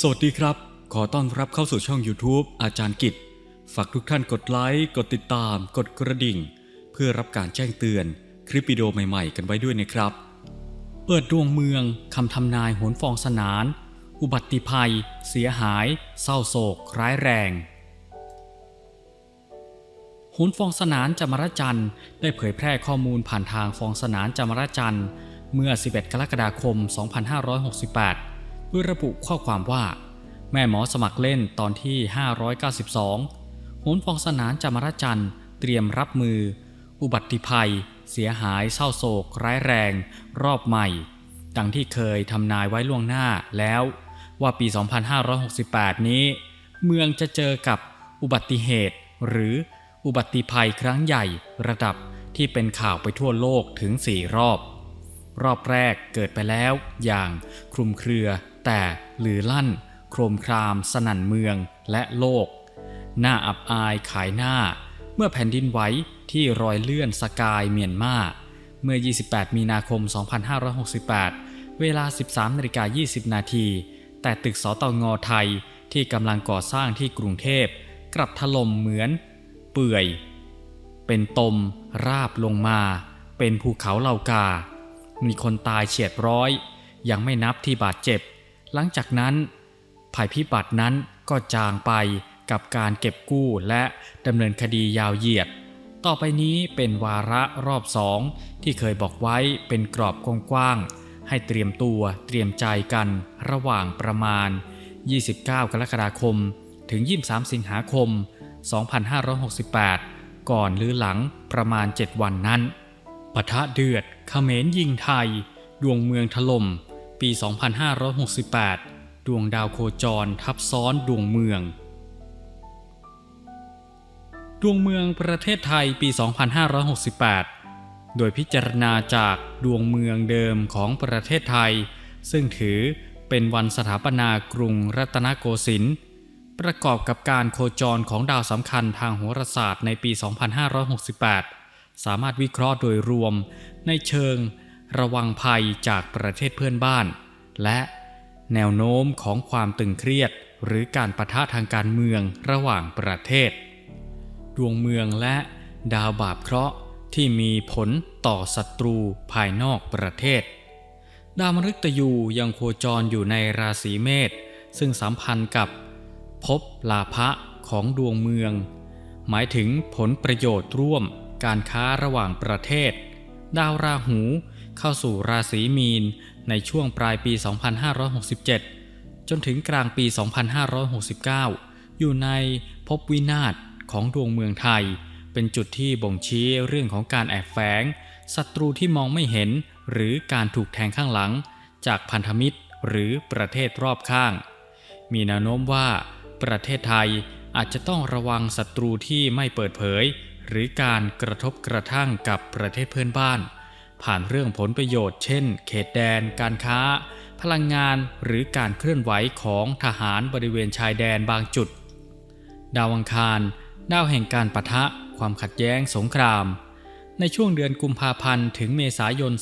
สวัสดีครับ ขอต้อนรับเข้าสู่ช่อง YouTube อาจารย์กิจ ฝากทุกท่านกดไลค์ กดติดตาม กดกระดิ่ง เพื่อรับการแจ้งเตือนคลิปวิดีโอใหม่ๆ กันไว้ด้วยนะครับ เปิดดวงเมืองคำทำนายโหนฟองสนาน อุบัติภัย เสียหาย เศร้าโศก ร้ายแรงโหนฟองสนานจามรจันทร์ได้เผยแพร่ข้อมูลผ่านทางฟองสนานจามรจันทร์เมื่อ 11 กรกฎาคม 2568 ด้วยระบุข้อความว่า แม่หมอสมัครเล่นตอนที่ 592โหนฟองสนานจามรจันทร์เตรียมรับมือ อุบัติภัย เสียหายเศร้าโศก ร้ายแรง รอบใหม่ ดังที่เคยทำนายไว้ล่วงหน้าแล้ว ว่าปี 2568 นี้ เมืองจะเจอกับอุบัติเหตุ หรืออุบัติภัยครั้งใหญ่ระดับที่เป็นข่าวไปทั่วโลกถึง 4 รอบ รอบแรกเกิดไปแล้วอย่างคลุมเครือ แต่หรือลั่น โครมคราม สนั่นเมืองและโลก หน้าอับอายขายหน้า เมื่อแผ่นดินไหวที่รอยเลื่อนสกายเมียนมาเมื่อ 28 มีนาคม 2568 เวลา 13นาฬิกา20 นาที แต่ตึกสตงไทยที่กำลังก่อสร้างที่กรุงเทพ กลับถล่มเหมือน เปื่อย เป็นตม ราบลงมา เป็นภูเขาเหล่ากา มีคนตายเฉียดร้อย ยังไม่นับที่บาดเจ็บ หลังจากนั้น ภัยพิบัตินั้นก็จางไปกับการเก็บกู้และดำเนินคดียาวเหยียด ต่อไปนี้เป็นวาระรอบสองที่เคยบอกไว้เป็นกรอบกว้างๆให้เตรียมตัวเตรียมใจกันระหว่างประมาณ 29 กรกฎาคม ถึง 23 สิงหาคม 2568 ก่อนหรือหลังประมาณ 7 วันนั้น ปะทะเดือดเขมรยิงไทย ดวงเมืองถล่ม ปี 2568 ดวงดาวโคจรทับซ้อนดวงเมือง ดวงเมืองประเทศไทยปี 2568 โดยพิจารณาจากดวงเมืองเดิมของประเทศไทย ซึ่งถือเป็นวันสถาปนากรุงรัตนโกสินทร์ประกอบกับการโคจรของดาวสำคัญทางโหราศาสตร์ในปี 2568 สามารถวิเคราะห์โดยรวม ในเชิง ระวังภัยจากประเทศเพื่อนบ้าน และแนวโน้มของความตึงเครียด หรือการประทะทางการเมืองระหว่างประเทศ ดวงเมืองและดาวบาปเคราะห์ที่มีผลต่อศัตรูภายนอกประเทศ ดาวมฤตยูยังโคจรอยู่ในราศีเมษซึ่งสัมพันธ์กับภพลาภะของดวงเมือง หมายถึงผลประโยชน์ร่วม การค้าระหว่างประเทศ ดาวราหูเข้าสู่ราศีมีนในช่วงปลายปี 2567 จนถึงกลางปี 2569 อยู่ในภพวินาศของดวงเมืองไทย เป็นจุดที่บ่งชี้เรื่องของการแอบแฝงศัตรูที่มองไม่เห็นหรือการถูกแทงข้างหลัง จากพันธมิตรหรือประเทศรอบข้าง มีแนวโน้มว่า ประเทศไทยอาจจะต้องระวังศัตรูที่ไม่เปิดเผย หรือการกระทบกระทั่งกับประเทศเพื่อนบ้าน ผ่านเรื่องผลประโยชน์เช่น เขตแดน การค้า พลังงานหรือการเคลื่อนไหวของทหารบริเวณชายแดนบางจุด ดาวอังคาร ดาวแห่งการปะทะ ความขัดแย้งสงคราม ในช่วงเดือนกุมภาพันธ์ถึงเมษายน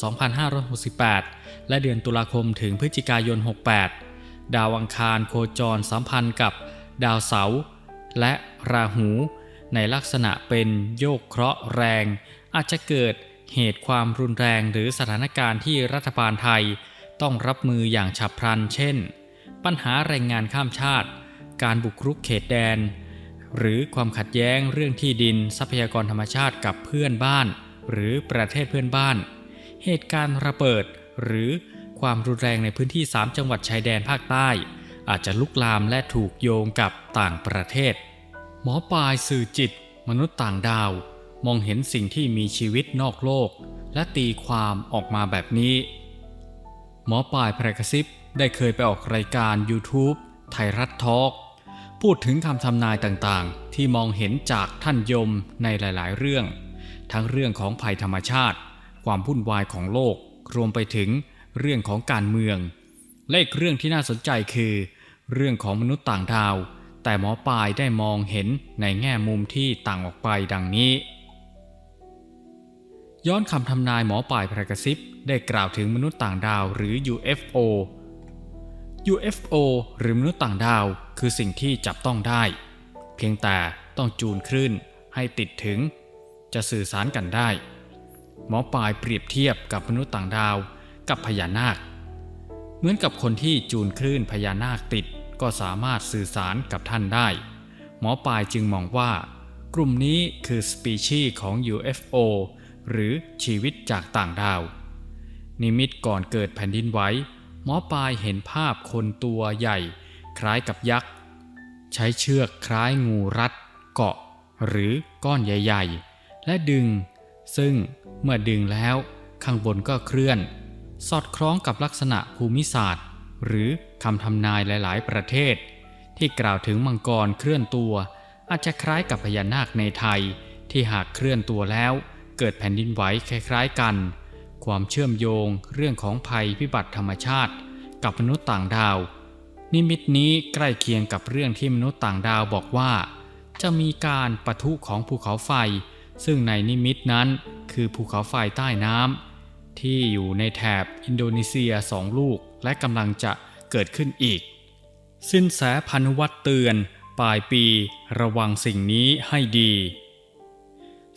2568 และเดือนตุลาคมถึงพฤศจิกายน 68 ดาวอังคารโคจรสัมพันธ์กับ ดาวเสาร์และราหู ในลักษณะเป็นโยกเคราะห์แรง อาจจะเกิดเหตุความรุนแรงหรือสถานการณ์ที่รัฐบาลไทย ต้องรับมืออย่างฉับพลัน เช่น ปัญหาแรงงานข้ามชาติ การบุกรุกเขตแดน หรือความขัดแย้งเรื่องที่ดินทรัพยากรธรรมชาติกับเพื่อนบ้าน หรือประเทศเพื่อนบ้าน เหตุการณ์ระเบิด หรือความรุนแรงในพื้นที่ 3 จังหวัดชายแดนภาคใต้ อาจจะลุกลามและถูกโยงกับต่างประเทศ หมอปลายสื่อจิต มนุษย์ต่างดาว มองเห็นสิ่งที่มีชีวิตนอกโลก และตีความออกมาแบบนี้ หมอปลายแพรกซิบได้เคยไปออกรายการ YouTube ไทยรัฐทอล์กพูดถึงคำทำนายต่างๆ ที่มองเห็นจากท่านยมในหลายๆ เรื่อง ทั้งเรื่องของภัยธรรมชาติ ความวุ่นวายของโลก รวมไปถึงเรื่องของการเมือง และอีกเรื่องที่น่าสนใจคือ เรื่องของมนุษย์ต่างดาว แต่หมอปลายได้มองเห็นในแง่มุมที่ต่างออกไปดังนี้ ย้อนคำทำนายหมอปลายพระกระซิบได้กล่าวถึงมนุษย์ต่างดาวหรือ UFO UFO หรือมนุษย์ต่างดาว คือสิ่งที่จับต้องได้ เพียงแต่ต้องจูนคลื่นให้ติดถึง จะสื่อสารกันได้ หมอปลายเปรียบเทียบกับมนุษย์ต่างดาวกับพญานาค เหมือนกับคนที่จูนคลื่นพญานาคติด ก็สามารถสื่อสารกับท่านได้ หมอปลายจึงมองว่า กลุ่มนี้คือสปีชีของ UFO หรือชีวิตจากต่างดาว นิมิตก่อนเกิดแผ่นดินไหวหมอปลายเห็นภาพคนตัวใหญ่ คล้ายกับยักษ์ ใช้เชือกคล้ายงูรัด เกาะ หรือก้อนใหญ่ ๆ และดึง ซึ่งเมื่อดึงแล้วข้างบนก็เคลื่อน สอดคล้องกับลักษณะภูมิศาสตร์ หรือคำทำนายหลาย ๆ ประเทศ ที่กล่าวถึงมังกรเคลื่อนตัว อาจจะคล้ายกับพญานาคในไทย ที่หากเคลื่อนตัวแล้ว เกิดแผ่นดินไหวคล้าย ๆ กัน ความเชื่อมโยงเรื่องของภัยพิบัติธรรมชาติ กับมนุษย์ต่างดาว นิมิตนี้ใกล้เคียงกับเรื่องที่มนุษย์ต่างดาวบอกว่า จะมีการปะทุของภูเขาไฟ ซึ่งในนิมิตนั้นคือภูเขาไฟใต้น้ำที่อยู่ในแถบอินโดนีเซียสองลูก และกำลังจะเกิดขึ้นอีก สินแสพันวัตเตือนปลายปีระวังสิ่งนี้ให้ดี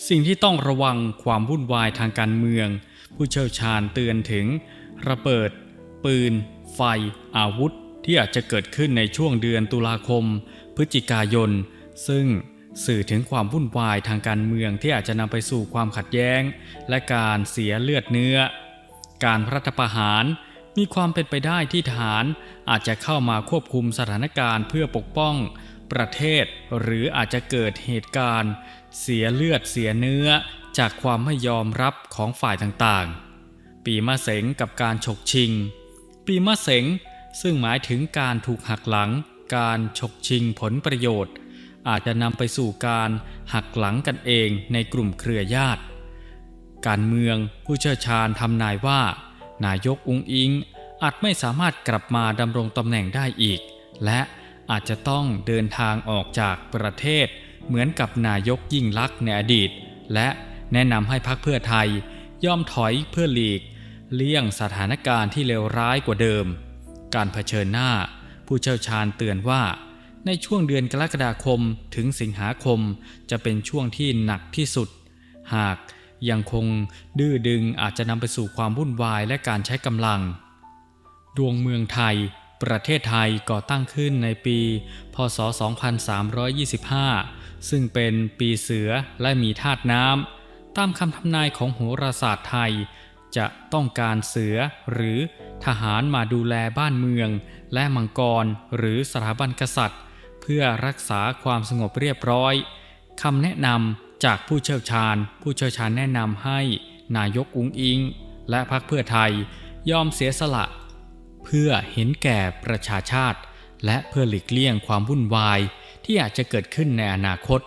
สิ่งที่ต้องระวังความวุ่นวายทางการเมือง ผู้เชี่ยวชาญเตือนถึง ระเบิด ปืน ไฟ อาวุธ ที่อาจจะเกิดขึ้นในช่วงเดือนตุลาคม พฤศจิกายน ซึ่งสื่อถึงความวุ่นวายทางการเมืองที่อาจจะนำไปสู่ความขัดแย้ง และการเสียเลือดเนื้อ การรัฐประหาร มีความเป็นไปได้ที่ทหารอาจจะเข้ามาควบคุมสถานการณ์เพื่อปกป้อง ประเทศหรืออาจจะเกิดเหตุการณ์ เสียเลือดเสียเนื้อ จากความไม่ยอมรับของฝ่ายต่างๆ ปีมะเสงกับการฉกชิง ปีมะเสงซึ่งหมายถึงการถูกหักหลัง การฉกชิงผลประโยชน์ อาจจะนำไปสู่การหักหลังกันเองในกลุ่มเครือญาติ การเมืองผู้เชี่ยวชาญทำนายว่า นายกอุงอิงอาจไม่สามารถกลับมาดำรงตำแหน่งได้อีก และอาจจะต้องเดินทางออกจากประเทศ เหมือนกับนายกยิ่งลักษณ์ในอดีต และแนะนำให้พรรคเพื่อไทยย่อมถอยเพื่อหลีก เลี่ยงสถานการณ์ที่เลวร้ายกว่าเดิม การเผชิญหน้า ผู้เชี่ยวชาญเตือนว่า ในช่วงเดือนกรกฎาคมถึงสิงหาคมจะเป็นช่วงที่หนักที่สุด หาก ยังคงดื้อดึงอาจจะนำไปสู่ความวุ่นวายและการใช้กำลัง ดวงเมืองไทย ประเทศไทยก่อตั้งขึ้นในปี พศ 2325 ซึ่งเป็นปีเสือและมีธาตุน้ำ ตามคำทำนายของโหราศาสตร์ไทย จะต้องการเสือหรือทหารมาดูแลบ้านเมือง และมังกรหรือสถาบันกษัตริย์ เพื่อรักษาความสงบเรียบร้อยคำแนะนำ จากผู้เชี่ยวชาญ ผู้เชี่ยวชาญแนะนำให้นายกอุงอิง และพรรคเพื่อไทยยอมเสียสละ เพื่อเห็นแก่ประชาชาติ และเพื่อหลีกเลี่ยงความวุ่นวายที่อาจจะเกิดขึ้นในอนาคต